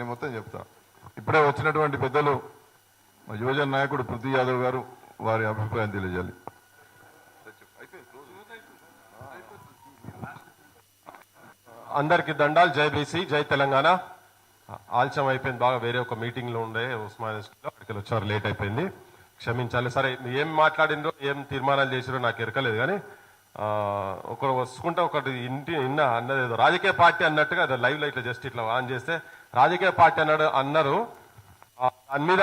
అన్ని మొత్తం చెప్తా. ఇప్పుడే వచ్చినటువంటి పెద్దలు యువజన నాయకుడు పృథ్వీ యాదవ్ గారు వారి అభిప్రాయం తెలియజేయాలి. అందరికి దండాలు. జై బీసీ జై తెలంగాణ. ఆలస్యం అయిపోయింది బాగా వేరే ఒక మీటింగ్లో ఉండే ఉస్మానియా అక్కడికి వచ్చారు లేట్ అయిపోయింది. క్షమించాలి. సరే ఏం మాట్లాడిండ్రో ఏం తీర్మానాలు చేసిరో నాకు ఎరకలేదు కానీ ఒకరు వస్తుంటే ఒకటి ఇంటి నిన్న అన్నది ఏదో రాజకీయ పార్టీ అన్నట్టుగా అది లైవ్ లైట్లో ఇట్లా జస్ట్ ఇట్లా ఆన్ చేస్తే రాజకీయ పార్టీ అన్నాడు అన్నారు. దాని మీద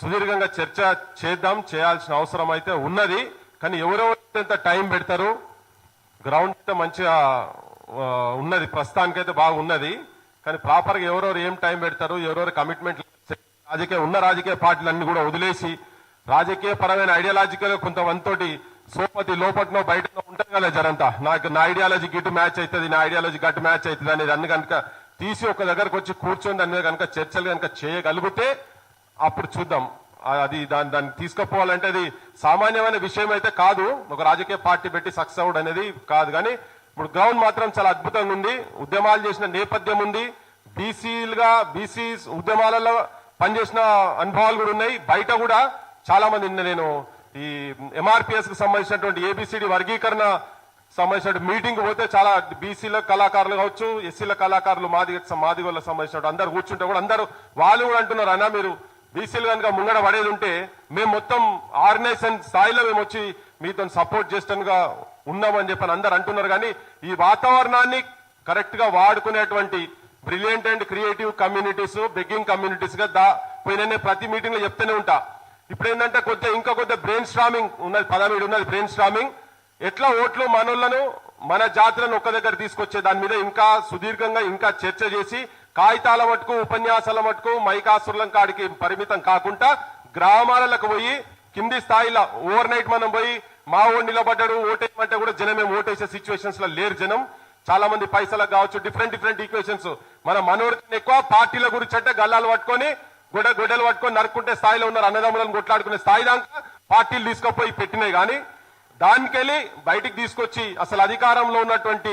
సుదీర్ఘంగా చర్చ చేద్దాం చేయాల్సిన అవసరం అయితే ఉన్నది. కానీ ఎవరెవరు టైం పెడతారు గ్రౌండ్ అయితే మంచిగా ఉన్నది. ప్రస్తుతానికైతే బాగున్నది కానీ ప్రాపర్గా ఎవరెవరు ఏం టైం పెడతారు ఎవరెవరు కమిట్మెంట్ రాజకీయ ఉన్న రాజకీయ పార్టీలన్నీ కూడా వదిలేసి రాజకీయ పరమైన ఐడియాలజికల్ కొంతమందితోటి సోపతి లోపట్నో బయటనో ఉంటుంది కదా జరంతా నాకు నా ఐడియాలజీ గిటు మ్యాచ్ అవుతుంది నా ఐడియాలజీ గట్టు మ్యాచ్ అవుతుంది అనేది అన్ని కనుక తీసి ఒక దగ్గరకు వచ్చి కూర్చొని దాని మీద కనుక చర్చలు కనుక చేయగలిగితే అప్పుడు చూద్దాం. అది దాన్ని దాన్ని తీసుకుపోవాలంటే అది సామాన్యమైన విషయం అయితే కాదు. ఒక రాజకీయ పార్టీ పెట్టి సక్సెస్ అవ్వడం అనేది కాదు. కానీ ఇప్పుడు గ్రౌండ్ మాత్రం చాలా అద్భుతంగా ఉంది. ఉద్యమాలు చేసిన నేపథ్యం ఉంది. బీసీలుగా బీసీ ఉద్యమాలలో పనిచేసిన అనుభవాలు కూడా ఉన్నాయి. బయట కూడా చాలా మంది నిన్న నేను ఈ ఎంఆర్పిఎస్కి సంబంధించినటువంటి ఏబిసిడి వర్గీకరణ సంబంధించిన మీటింగ్ పోతే చాలా బీసీల కళాకారులు కావచ్చు ఎస్సీల కళాకారులు మాది మాదిగోళ్ళకి సంబంధించిన అందరు కూర్చుంటే కూడా అందరూ వాళ్ళు కూడా అంటున్నారు అన్న మీరు బీసీలు కనుక ముంగడ పడేది ఉంటే మేము మొత్తం ఆర్గనైజేషన్ స్థాయిలో మేము వచ్చి మీతో సపోర్ట్ చేస్తానుగా ఉన్నామని చెప్పని అందరు అంటున్నారు. కానీ ఈ వాతావరణాన్ని కరెక్ట్గా వాడుకునేటువంటి brilliant and creative communities begging కమ్యూనిటీస్గా దా పోయిన ప్రతి మీటింగ్లో చెప్తూనే ఉంటా. ఇప్పుడు ఏంటంటే కొద్దిగా ఇంకా కొద్దిగా బ్రెయిన్ స్ట్రామింగ్ ఉన్నది పదమీడు ఉన్నది బ్రెయిన్ స్ట్రామింగ్ ఎట్లా ఓట్లు మనోళ్ళను మన జాతులను ఒక్క దగ్గర తీసుకొచ్చే దాని మీద ఇంకా సుదీర్ఘంగా ఇంకా చర్చ చేసి కాగితాల మటుకు ఉపన్యాసాల మటుకు మైకాసురులం కాడికి పరిమితం కాకుండా గ్రామాలకు పోయి కింది స్థాయిలో ఓవర్ నైట్ మనం పోయి మా ఓడి నిలబడ్డాడు ఓటేయమంటే కూడా జనమే ఓటేసే సిచ్యువేషన్స్లో లేరు జనం. చాలా మంది పైసలకు కావచ్చు డిఫరెంట్ డిఫరెంట్ ఈక్వేషన్స్ మన మనోడికి ఎక్కువ పార్టీల గురించి అంటే గల్లాలు పట్టుకొని గుడ గుడ్డలు పట్టుకొని నరుక్కుంటే స్థాయిలో ఉన్నారు అన్నదమ్ములను కొట్లాడుకునే స్థాయి దాకా పార్టీలు తీసుకుపోయి పెట్టినాయి కానీ దానికెళ్ళి బయటికి తీసుకొచ్చి అసలు అధికారంలో ఉన్నటువంటి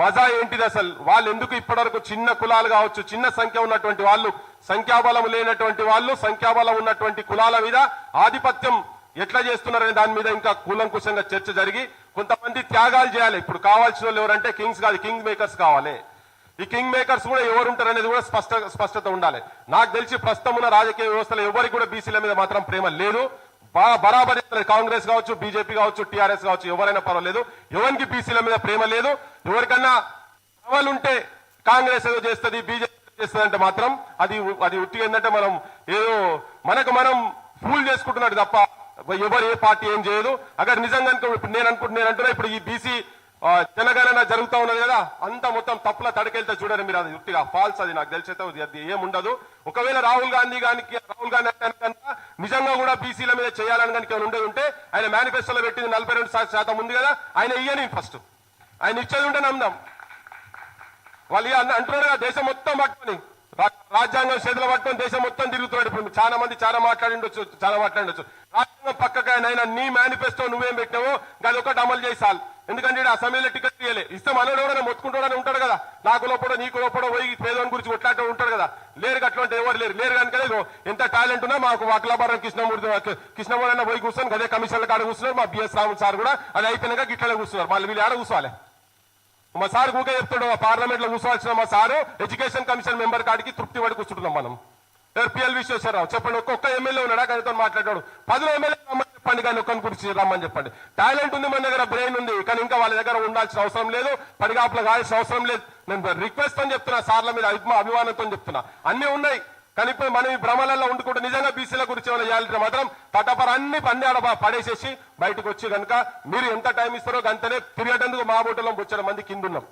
మజా ఏంటిది అసలు? వాళ్ళు ఎందుకు ఇప్పటివరకు చిన్న కులాలు కావచ్చు చిన్న సంఖ్య ఉన్నటువంటి వాళ్ళు సంఖ్యాబలం లేనటువంటి వాళ్ళు సంఖ్యాబలం ఉన్నటువంటి కులాల మీద ఆధిపత్యం ఎట్లా చేస్తున్నారనే దాని మీద ఇంకా కూలంకుశంగా చర్చ జరిగి కొంతమంది త్యాగాలు చేయాలి. ఇప్పుడు కావాల్సిన వాళ్ళు ఎవరంటే కింగ్స్ కాదు కింగ్ మేకర్స్ కావాలి. ఈ కింగ్ మేకర్స్ కూడా ఎవరుంటారు అనేది కూడా స్పష్ట స్పష్టత ఉండాలి. నాకు తెలిసి ప్రస్తుతం ఉన్న రాజకీయ వ్యవస్థలో ఎవరికి కూడా బీసీల మీద మాత్రం ప్రేమ లేదు. బా- బరాబరి కాంగ్రెస్ కావచ్చు బీజేపీ కావచ్చు టీఆర్ఎస్ కావచ్చు ఎవరైనా పర్వాలేదు. ఎవరికి బీసీల మీద ప్రేమ లేదు. ఎవరికన్నా ఉంటే కాంగ్రెస్ ఏదో చేస్తుంది బీజేపీ చేస్తుంది అంటే మాత్రం అది అది ఉట్టి ఏంటంటే మనం ఏదో మనకు మనం ఫూల్ చేసుకుంటున్నాడు తప్ప ఎవరు ఏ పార్టీ ఏం చేయదు. అక్కడ నిజంగా అనుకో- ఇప్పుడు నేను అనుకుంటున్నా నేను అంటున్నా ఇప్పుడు ఈ బీసీ జనగణన జరుగుతూ ఉన్నది కదా అంతా మొత్తం తప్పుల తడకెళ్తే చూడండి మీరు అది ఉట్టిగా ఫాల్స్ అది నాకు తెలిసైతే అది- ఏముండదు. ఒకవేళ రాహుల్ గాంధీ గానికి రాహుల్ గాంధీ కనుక నిజంగా కూడా బీసీల మీద చేయాలని కనుక ఉండే ఉంటే ఆయన మేనిఫెస్టోలో పెట్టింది నలభై రెండు శాతం ఉంది కదా ఆయన ఇయ్యని ఫస్ట్ ఆయన ఇచ్చేది ఉంటే నమ్దాం వాళ్ళు అంటున్నారు కదా దేశం మొత్తం పట్టుకొని రాజ్యాంగం చేతులు పట్టుకొని దేశం మొత్తం తిరుగుతున్నాడు. ఇప్పుడు చాలా మంది చాలా మాట్లాడిండొచ్చు చాలా మాట్లాడొచ్చు రాజ్యాంగం పక్కకైనా నీ మేనిఫెస్టో నువ్వేం పెట్టావో అది ఒకటి అమలు చేసాలి ఎందుకంటే ఆ సమయంలో టికెట్ తీయలే. ఇస్తే మనోడు ఎవరైనా మొత్తుకుంటాడని ఉంటాడు కదా. నాకు లోపల నీకు లోపల పోయి పేదవాని గురించి కొట్లాడటం ఉంటాడు కదా. లేరు అట్లాంటి ఎవరు లేరు. లేరు కనుక ఎంత టాలెంట్ ఉన్నా మాకు వకలాభారం కృష్ణమూర్తి కృష్ణమూర్తి అన్న పోయి కూర్చొని అదే కమిషన్ల కాడ కూర్చున్నారు. మా బిఎస్ రామన్ సార్ కూడా అది అయిపోయినాక గిట్లనే కూర్చున్నారు. మళ్ళీ వీళ్ళు ఆడ కూర్చోవాలి? మా సార్ ఊకే చెప్తాడు పార్లమెంట్లో కూర్చోవాల్సిన మా సారు ఎడ్యుకేషన్ కమిషన్ మెంబర్ కాడికి తృప్తి పడి కూర్చుంటున్నాం మనం. పిఎల్ విశ్వేశ్వరరావు? చెప్పండి ఒక్కొక్క ఎమ్మెల్యే ఉన్నాడా? కానీ మాట్లాడాడు పదిలో ఎమ్మెల్యే చెప్పండి కానీ ఒక్కని గురించి రమ్మని చెప్పండి. టాలెంట్ ఉంది మన దగ్గర బ్రెయిన్ ఉంది. కానీ ఇంకా వాళ్ళ దగ్గర ఉండాల్సిన అవసరం లేదు. పడిగాపులు కావాల్సిన అవసరం లేదు. నేను రిక్వెస్ట్ అని చెప్తున్నా సార్ల మీద అభిమానంతో చెప్తున్నా. అన్ని ఉన్నాయి. కానీ ఇప్పుడు మనం ఈ భ్రమలలో ఉండుకుంటూ నిజంగా బీసీల గురించి ఏమైనా చేయాలంటే మాత్రం తటపర అన్ని పన్ని ఆడ బా- పడేసేసి బయటకు వచ్చి కనుక మీరు ఎంత టైం ఇస్తారో గంతనే తిరిగేటందుకు మా బోటలో బొచ్చడం మంది కింద ఉన్నాం.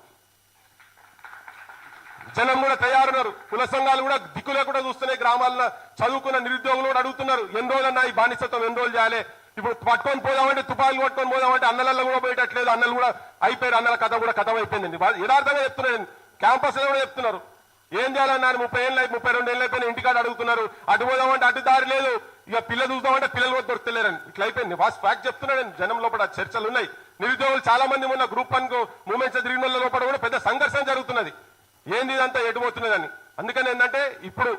జనం కూడా తయారున్నారు. కుల సంఘాలు కూడా దిక్కులే కూడా చూస్తున్నాయి. గ్రామాల్లో చదువుకున్న నిరుద్యోగులు కూడా అడుగుతున్నారు. ఎన్ని రోజులన్నా ఈ బానిసత్వం ఎన్ని రోజులు చేయాలి? ఇప్పుడు పట్టుకొని పోదామంటే తుపాకులు పట్టుకొని పోదామంటే అన్నలలో కూడా పోయేటట్లేదు. అన్నలు కూడా అయిపోయారు. అన్నల కథ కూడా కథం అయిపోయింది వాళ్ళు యథార్థంగా చెప్తున్నాను క్యాంపస్ కూడా చెప్తున్నారు. ఏం చేయాలన్నారు? ముప్పై ఏళ్ళు ముప్పై రెండు ఏళ్ళు అయిపోయిన ఇంటికాడ అడుగుతున్నారు. అటు పోదామంటే అటు దారి లేదు. ఇక పిల్లలు చూద్దామంటే పిల్లలు కూడా దొరుకుతలేరని. ఇట్లా అయిపోయింది. వాస్ ఫ్యాక్ట్ చెప్తున్నాడు జనం లోపల చర్చలు ఉన్నాయి. నిరుద్యోగులు చాలా మంది ఉన్న గ్రూప్ వన్ మూమెంట్స్ తిరిగిన లోపల కూడా పెద్ద సంఘర్షణ జరుగుతున్నది. ఏంది ఇదంతా ఎటుపోతున్నదని అందుకని ఏంటంటే ఇప్పుడు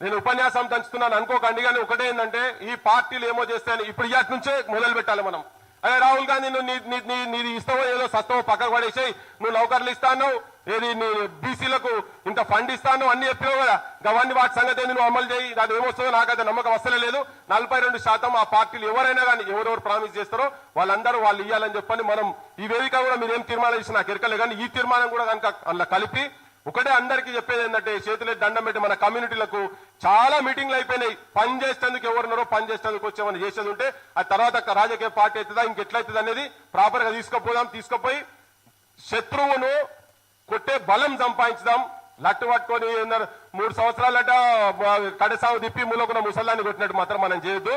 నేను ఉపన్యాసం దంచుతున్నాను అనుకోకండి కానీ ఒకటే ఏంటంటే ఈ పార్టీలు ఏమో చేస్తాయని ఇప్పుడు ఇయాటి నుంచే మొదలు పెట్టాలి మనం. అదే రాహుల్ గాంధీ నువ్వు నీ- నీ- నీది ఇస్తావో ఏదో సస్తవో పక్కకు పడేసాయి నువ్వు నౌకర్లు ఇస్తాను ఏది నువ్వు బీసీలకు ఇంత ఫండ్ ఇస్తాను అన్ని చెప్పినావు కదా. అవన్నీ వాటి సంగతి నువ్వు అమలు చేయి దాని ఏమొస్తుందో నాకైతే నమ్మకం అసలే లేదు. నలభై రెండు శాతం ఆ పార్టీలు ఎవరైనా కానీ ఎవరెవరు ప్రామిస్ చేస్తారో వాళ్ళందరూ వాళ్ళు ఇవ్వాలని చెప్పని మనం ఈ వేదిక కూడా మీరు ఏం తీర్మానం చేసి నాకు ఎరకలే కానీ ఈ తీర్మానం కూడా కనుక అందులో కలిపి ఒకటే అందరికీ చెప్పేది ఏంటంటే చేతులే దండం పెట్టి చాలా మీటింగ్లు అయిపోయినాయి. పని చేసేందుకు ఎవరున్నారో పని చేసేందుకు వచ్చేమని చేసేది ఉంటే ఆ తర్వాత రాజకీయ పార్టీ అవుతుందా ఇంకెట్లయితుంది అనేది ప్రాపర్గా తీసుకుపోదాం తీసుకుపోయి శత్రువును కొట్టే బలం సంపాదించుదాం. లట్టు పట్టుకొని మూడు సంవత్సరాలట కడసాగు తిప్పి మూలకున్న ముసల్లాన్ని కొట్టినట్టు మాత్రం మనం చేయొద్దు.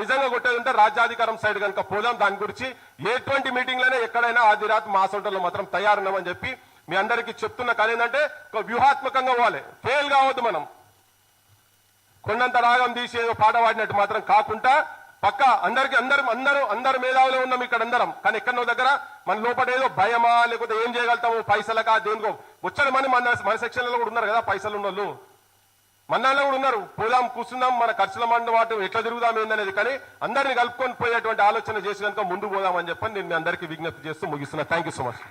నిజంగా కొట్టేది ఉంటే రాజ్యాధికారం సైడ్ కనుక పోదాం దాని గురించి ఎటువంటి మీటింగ్లైనా ఎక్కడైనా ఆది రాత్రి మా సొంటలో మాత్రం తయారున్నామని చెప్పి మీ అందరికీ చెప్తున్న కానీ ఏంటంటే ఒక వ్యూహాత్మకంగా పోవాలి. ఫెయిల్ కావద్దు మనం. కొండంత రాగం తీసి ఏదో పాట పాడినట్టు మాత్రం కాకుండా పక్క అందరికి అందరం అందరూ అందరు మేధావులే ఉన్నాం ఇక్కడ అందరం. కానీ ఎక్కడో దగ్గర మన లోపల ఏదో భయమా లేకపోతే ఏం చేయగలుగుతాము పైసలకా దేనికో. వచ్చాడు మన మన మన సెక్షన్లలో కూడా ఉన్నారు కదా పైసలు ఉన్న వాళ్ళు. మన్నాళ్ళు కూడా ఉన్నారు. పోదాం కూర్చుందాం మన ఖర్చుల మండ వాటి ఎట్లా తిరుగుదాం ఏందనేది. కానీ అందరిని కలుపుకొని పోయేటువంటి ఆలోచన చేసి కనుక ముందు పోదామని చెప్పని నేను మీ అందరికీ విజ్ఞప్తి చేస్తూ ముగిస్తున్నా. Thank you so much